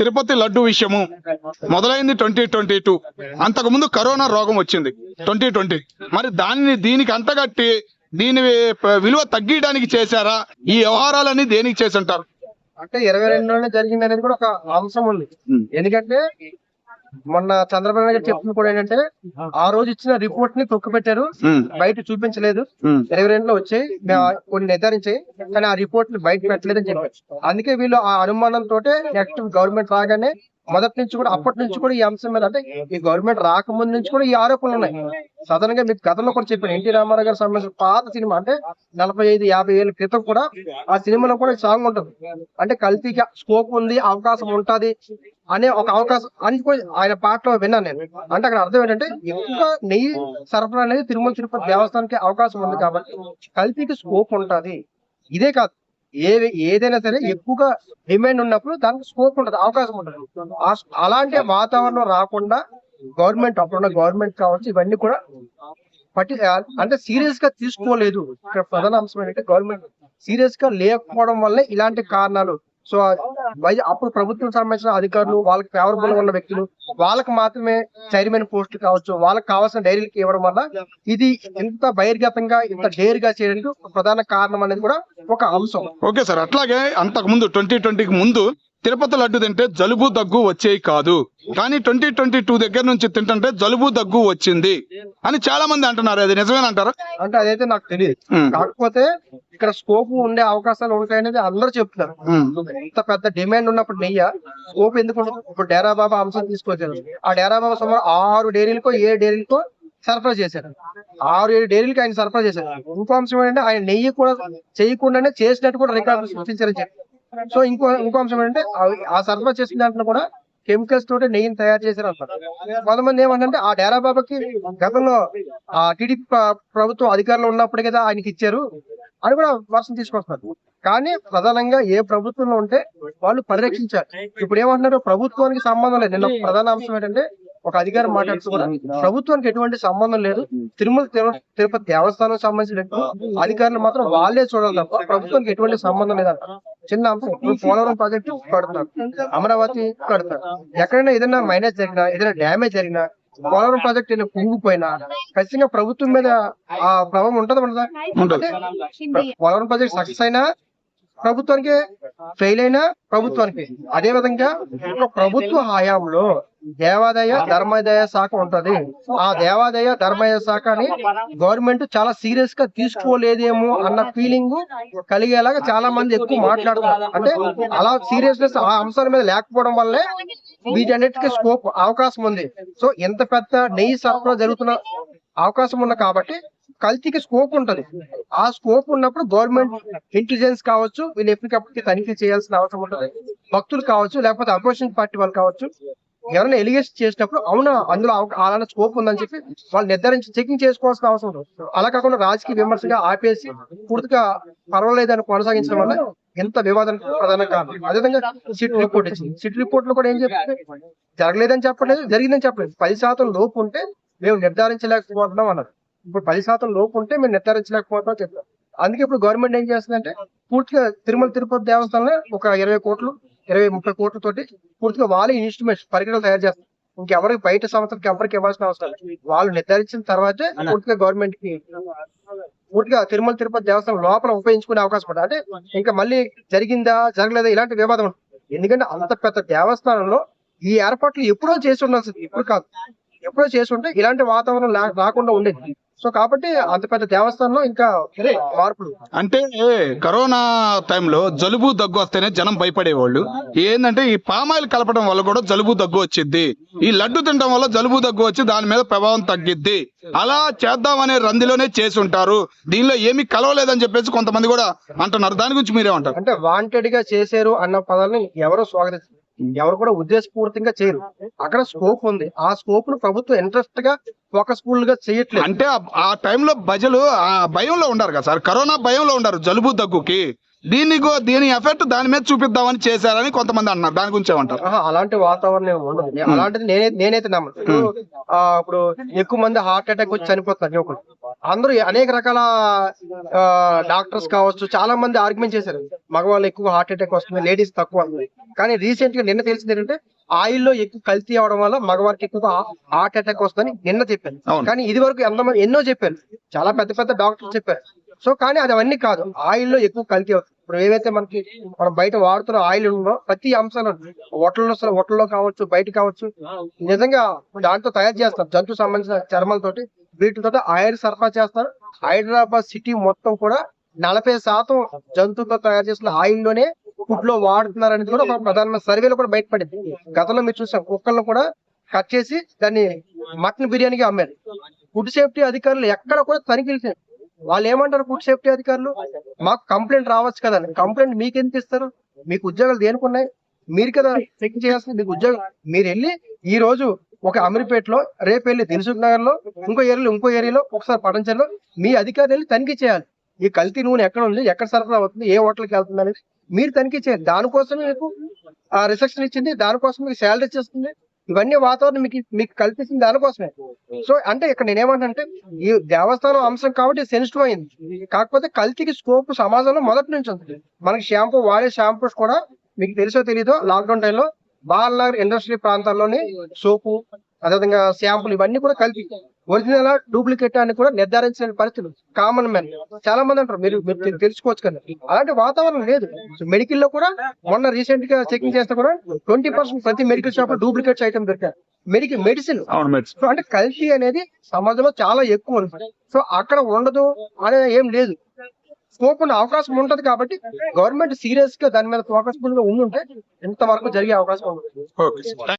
తిరుపతి లడ్డు విషయము మొదలైంది twenty twenty two. అంతకు ముందు కరోనా రోగం వచ్చింది. Twenty twenty. మరి దానిని దీనికి అంతగట్టి దీని విలువ తగ్గించడానికి చేశారా? ఈ వ్యవహారాలన్నీ దేనికి చేసి ఉంటారు అంటే ఇరవై రెండులోనే జరిగింది అనేది కూడా ఒక అంశం ఉంది. ఎందుకంటే మొన్న చంద్రబాబు నాయుడు గారు చెప్తుంది కూడా ఏంటంటే ఆ రోజు ఇచ్చిన రిపోర్ట్ని తొక్కు పెట్టారు ఉమ్, బయట చూపించలేదు. ఉమ్, ఇరవై రెండులో వచ్చాయి. ఆ కొన్ని నిర్ధారించాయి. కానీ ఆ రిపోర్ట్ని బయట పెట్టలేదని చెప్పారు. అందుకే వీళ్ళు ఆ అనుమానంతో నెక్స్ట్ గవర్నమెంట్ రాగానే మొదటి నుంచి కూడా అప్పటి నుంచి కూడా ఈ అంశం మీద అంటే ఈ గవర్నమెంట్ రాకముందు నుంచి కూడా ఈ ఆరోపణలు ఉన్నాయి. సాధారణంగా మీకు కథలో కూడా చెప్పాను ఎన్టీ రామారావు గారు సంబంధించిన పాత సినిమా అంటే నలభై ఐదు యాభై ఏళ్ళ క్రితం కూడా ఆ సినిమాలో కూడా సాంగ్ ఉంటుంది. అంటే కల్తీకి స్కోప్ ఉంది అవకాశం ఉంటది అనే ఒక అవకాశం అని కూడా ఆయన పాటలో విన్నాను నేను. అంటే అక్కడ అర్థం ఏంటంటే ఎక్కువ నెయ్యి సరఫరా అనేది తిరుమల తిరుపతి దేవస్థానానికి అవకాశం ఉంది కాబట్టి కల్తీకి స్కోప్ ఉంటది. ఇదే కాదు ఏ ఏదైనా సరే ఎక్కువగా డిమాండ్ ఉన్నప్పుడు దానికి స్కోప్ ఉంటది అవకాశం ఉంటది. అలాంటి వాతావరణం రాకుండా గవర్నమెంట్ అప్పుడున్న గవర్నమెంట్ కావచ్చు ఇవన్నీ కూడా పట్టి అంటే సీరియస్గా తీసుకోలేదు. ఇక్కడ ప్రధాన అంశం ఏంటంటే గవర్నమెంట్ సీరియస్గా లేకపోవడం వల్లే ఇలాంటి కారణాలు సో అప్పుడు ప్రభుత్వం సంబంధించిన అధికారులు వాళ్ళకి ఫేవరబుల్ ఉన్న వ్యక్తులు వాళ్ళకి మాత్రమే చైర్మన్ పోస్ట్ కావచ్చు వాళ్ళకి కావాల్సిన డైరీలకి ఇవ్వడం వల్ల ఇది ఇంత బహిర్గతంగా ఇంత డేర్గా చేయడానికి ఒక ప్రధాన కారణం అనేది కూడా ఒక అంశం. ఓకే సార్ అట్లాగే అంతకు ముందు ట్వంటీ ట్వంటీకి ముందు తిరుపతి లడ్డు తింటే జలుబు దగ్గు వచ్చేవి కాదు. కానీ ట్వంటీ ట్వంటీ టూ దగ్గర నుంచి తింటుంటే జలుబు దగ్గు వచ్చింది అని చాలా మంది అంటున్నారు. అది నిజమేనంటారా అంటే అదైతే నాకు తెలియదు కాకపోతే ఇక్కడ స్కోప్ ఉండే అవకాశాలు ఉంటాయనేది అందరూ చెప్తున్నారు. ఇంత పెద్ద డిమాండ్ ఉన్నప్పుడు నెయ్య? స్కోప్ ఎందుకు? ఇప్పుడు డేరా బాబా అంశం తీసుకొచ్చారు. ఆ డేరా బాబా సుమారు ఆరు డైరీలకో ఏ డైరీలకో సరఫరా చేశారు. ఆరు ఏడు డైరీలకి ఆయన సరఫరా చేశారు. ఇంకో అంశం ఏంటంటే ఆయన నెయ్యి కూడా చేయకుండానే చేసినట్టు కూడా రికార్డు సృష్టించారని చెప్పి. సో ఇంకో ఇంకో అంశం ఏంటంటే ఆ- సరఫరా చేసిన దాంట్లో కూడా కెమికల్స్ తోటి నెయ్యిని తయారు చేశారు అంటారు కొంతమంది ఏమంటే ఆ డేరా బాబాకి గతంలో ఆ టీడీపీ ప్రభుత్వం అధికారంలో ఉన్నప్పుడు కదా ఆయనకి ఇచ్చారు. అని కూడా వర్షం తీసుకొస్తున్నారు. కానీ ప్రధానంగా ఏ ప్రభుత్వంలో ఉంటే వాళ్ళు పరిరక్షించాలి. ఇప్పుడు ఏమంటున్నారు? ప్రభుత్వానికి సంబంధం లేదు. నిన్న ప్రధాన అంశం ఏంటంటే ఒక అధికారం మాట్లాడుతూ కూడా ప్రభుత్వానికి ఎటువంటి సంబంధం లేదు. తిరుమల తిరుపతి దేవస్థానం సంబంధించిన అధికారులు మాత్రం వాళ్ళే చూడాలి తప్ప ప్రభుత్వానికి ఎటువంటి సంబంధం లేదంట చిన్న అంశం. ఇప్పుడు పోలవరం ప్రాజెక్టు కడుతున్నారు. అమరావతి కడుతున్నారు. ఎక్కడైనా ఏదైనా మైనస్ జరిగినా ఏదైనా డ్యామేజ్ జరిగినా పోలవరం ప్రాజెక్ట్ ఏదైనా కుంగిపోయినా ఖచ్చితంగా ప్రభుత్వం మీద ఆ ప్రభావం ఉంటది ఉండదా? పోలవరం ప్రాజెక్ట్ సక్సెస్ అయినా ప్రభుత్వానికి ఫెయిల్ అయినా ప్రభుత్వానికి. అదే విధంగా ఒక ప్రభుత్వ హయాంలో దేవాదాయ ధర్మాదాయ శాఖ ఉంటది. ఆ దేవాదాయ ధర్మాదాయ శాఖని గవర్నమెంట్ చాలా సీరియస్గా తీసుకోలేదేమో అన్న ఫీలింగ్ కలిగేలాగా చాలా మంది ఎక్కువ మాట్లాడుతున్నారు. అంటే అలా సీరియస్నెస్ ఆ అంశాల మీద లేకపోవడం వల్లే వీటన్నిటికీ స్కోప్ అవకాశం ఉంది. సో ఎంత పెద్ద నెయ్యి సరఫరా జరుగుతున్న అవకాశం ఉన్న కాబట్టి కల్తీకి స్కోప్ ఉంటుంది. ఆ స్కోప్ ఉన్నప్పుడు గవర్నమెంట్ ఇంటెలిజెన్స్ కావచ్చు వీళ్ళు ఎప్పటికప్పుడు తనిఖీ చేయాల్సిన అవసరం ఉంటుంది. భక్తులు కావచ్చు లేకపోతే అపోజిషన్ పార్టీ వాళ్ళు కావచ్చు ఎవరైనా ఎలిగేషన్ చేసినప్పుడు అవునా అందులో అలానే స్కోప్ ఉందని చెప్పి వాళ్ళు నిర్ధారించి చెకింగ్ చేసుకోవాల్సిన అవసరం ఉంటుంది. అలా కాకుండా రాజకీయ విమర్శగా ఆపేసి పూర్తిగా పర్వాలేదని కొనసాగించడం వల్ల ఎంత వివాదానికి ప్రధాన కారణం అదేవిధంగా సిట్ రిపోర్ట్ ఇచ్చింది సిట్ రిపోర్ట్లో కూడా ఏం చెప్తే జరగలేదని చెప్పలేదు జరిగిందని చెప్పలేదు. పది శాతం లోపు ఉంటే మేము నిర్ధారించలేకపోతున్నాం అన్నారు. ఇప్పుడు పది శాతం లోపు ఉంటే మేము నిర్ధారించలేకపోతున్నాం చెప్పారు. అందుకే ఇప్పుడు గవర్నమెంట్ ఏం చేస్తుందంటే పూర్తిగా తిరుమల తిరుపతి దేవస్థానంలో ఒక ఇరవై కోట్లు ఇరవై ముప్పై కోట్లతోటి పూర్తిగా వాళ్ళే ఇన్స్ట్రుమెంట్స్ పరికరాలు తయారు చేస్తారు. ఇంకెవరికి బయట సంస్థలకు ఎవరికి ఇవ్వాల్సిన అవసరం. వాళ్ళు నిర్ధారించిన తర్వాతే పూర్తిగా గవర్నమెంట్కి పూర్తిగా తిరుమల తిరుపతి దేవస్థానం లోపల ఉపయోగించుకునే అవకాశం ఉంటుంది. అంటే ఇంకా మళ్ళీ జరిగిందా జరగలేదా ఇలాంటి వివాదం ఉంటుంది. ఎందుకంటే అంత పెద్ద దేవస్థానంలో ఈ ఏర్పాట్లు ఎప్పుడో చేసి ఉండాల్సింది. ఇప్పుడు కాదు. ఎప్పుడో చేసి ఉంటే ఇలాంటి వాతావరణం రాకుండా ఉండేది. సో కాబట్టి అంత పెద్ద దేవస్థానంలో ఇంకా మార్పులు అంటే కరోనా టైంలో జలుబు దగ్గు వస్తేనే జనం భయపడేవాళ్ళు. ఏంటంటే ఈ పామాయిల్ కలపడం వల్ల కూడా జలుబు దగ్గు వచ్చింది ఈ లడ్డు తినడం వల్ల జలుబు దగ్గు వచ్చి దాని మీద ప్రభావం తగ్గిద్ది. అలా చేద్దామనే రందిలోనే చేసి ఉంటారు దీనిలో ఏమీ కలవలేదని చెప్పేసి కొంతమంది కూడా అంటున్నారు. దాని గురించి మీరేమంటారు? అంటే వాంటెడ్గా చేశారు అన్న పదాన్ని ఎవరు స్వాగతించారు ఎవరు కూడా ఉద్దేశపూర్తిగా చేయరు. అక్కడ స్కోప్ ఉంది. ఆ స్కోప్ను ప్రభుత్వం ఇంట్రెస్ట్గా ఫోకస్ఫుల్గా చేయట్లేదు. అంటే ఆ- టైంలో ప్రజలు ఆ భయంలో ఉండారు కదా సార్. కరోనా భయంలో ఉండారు జలుబు దగ్గుకి. దీన్ని గో- దీని ఎఫెక్ట్ దాని మీద చూపిద్దామని చేశారని కొంతమంది అంటున్నారు దాని గురించి ఏమంటారు అలాంటి వాతావరణం ఉండదు. అలాంటిది నేనే నేనైతే నమ్మను. ఇప్పుడు, ఎక్కువ మంది హార్ట్ అటాక్ వచ్చి చనిపోతున్నారు అందరూ అనేక రకాల డాక్టర్స్ కావచ్చు చాలా మంది ఆర్గ్యుమెంట్ చేశారు. మగవాళ్ళు ఎక్కువ హార్ట్ అటాక్ వస్తుంది లేడీస్ తక్కువ. కానీ రీసెంట్గా నిన్న తెలిసింది ఏంటంటే ఆయిల్లో ఎక్కువ కల్తీ అవడం వల్ల మగవారికి ఎక్కువ హార్ట్ అటాక్ వస్తుందని నిన్న చెప్పాను. కానీ ఇది వరకు ఎంతమంది ఎన్నో చెప్పారు. చాలా పెద్ద పెద్ద డాక్టర్స్ చెప్పారు. సో కానీ అది అవన్నీ కాదు. ఆయిల్లో ఎక్కువ కల్తీ అవుతుంది ఇప్పుడు ఏవైతే మనకి మనం బయట వాడుతున్న ఆయిల్ ఉందో ప్రతి అంశాలు హోటల్లో హోటల్లో కావచ్చు బయట కావచ్చు నిజంగా దాంతో తయారు చేస్తారు. జంతు సంబంధించిన చర్మాలతోటి వీటితో ఆయిల్ సరఫరా చేస్తారు. హైదరాబాద్ సిటీ మొత్తం కూడా నలభై శాతం జంతువులతో తయారు చేసిన ఆయిల్లోనే ఫుడ్లో వాడుతున్నారు అనేది కూడా ఒక ప్రధానమైన సర్వేలో కూడా బయటపడింది. గతంలో మీరు చూసాం కుక్కలను కూడా కట్ చేసి దాన్ని మటన్ బిర్యానీకి అమ్మారు. ఫుడ్ సేఫ్టీ అధికారులు ఎక్కడ కూడా తనిఖీలు చేయండి వాళ్ళు ఏమంటారు ఫుడ్ సేఫ్టీ అధికారులు? మాకు కంప్లైంట్ రావచ్చు కదా కంప్లైంట్ మీకు ఎందుకు ఇస్తారు? మీకు ఉద్యోగాలు దేనికి ఉన్నాయి? మీరు కదా చెక్ చేయాల్సింది మీకు ఉద్యోగం. మీరు వెళ్ళి ఈ రోజు ఒక అమీర్పేటలో రేపు వెళ్ళి దిల్సుఖ్ నగర్లో ఇంకో ఏరియాలో ఇంకో ఏరియాలో ఒకసారి పటంచర్లో మీ అధికారులు వెళ్ళి తనిఖీ చేయాలి. ఈ కల్తీ నూనె ఎక్కడ ఉంది? ఎక్కడ సరఫరా అవుతుంది? ఏ హోటల్కి వెళ్తుంది అనేది మీరు తనిఖీ చేయండి దానికోసమే మీకు ఆ రిసెప్షన్ ఇచ్చింది దానికోసం మీకు శాలరీ ఇచ్చేస్తుంది ఇవన్నీ వాతావరణం మీకు మీకు కల్పిస్తుంది దానికోసమే. సో అంటే ఇక్కడ నేనేమంటే ఈ దేవస్థానం అంశం కాబట్టి సెన్సిటివ్ అయింది. కాకపోతే కల్తీకి స్కోప్ సమాజంలో మొదటి నుంచి ఉంది. మనకి షాంపూ వాడే షాంపూస్ కూడా మీకు తెలుసో తెలీదో లాక్డౌన్ టైంలో బాలనగర్ ఇండస్ట్రీ ప్రాంతాల్లోని సోపు అదేవిధంగా షాంపులు ఇవన్నీ కూడా కలిపి ఒరిజినల్ డూప్లికేట్ అని కూడా నిర్ధారించిన పరిస్థితులు. కామన్ మ్యాన్ చాలా మంది అంటారు మీరు మీరు తెలు- తెలుసుకోవచ్చు కదా. అలాంటి వాతావరణం లేదు. మెడికల్లో కూడా మొన్న రీసెంట్గా చెకింగ్ చేస్తే కూడా ట్వంటీ పర్సెంట్ ప్రతి మెడికల్ షాప్లో డూప్లికేట్స్ ఐటమ్ దొరికాయి మెడికల్ మెడిసిన్ సో అంటే కల్తీ అనేది సమాజంలో చాలా ఎక్కువ ఉంది. సో అక్కడ ఉండదు అనేది ఏం లేదు. స్కోప్ ఉన్న అవకాశం ఉంటది కాబట్టి గవర్నమెంట్ సీరియస్గా దాని మీద ఫోకస్ ఫుల్గా ఉండి ఉంటే ఇంతవరకు జరిగే అవకాశం ఓకే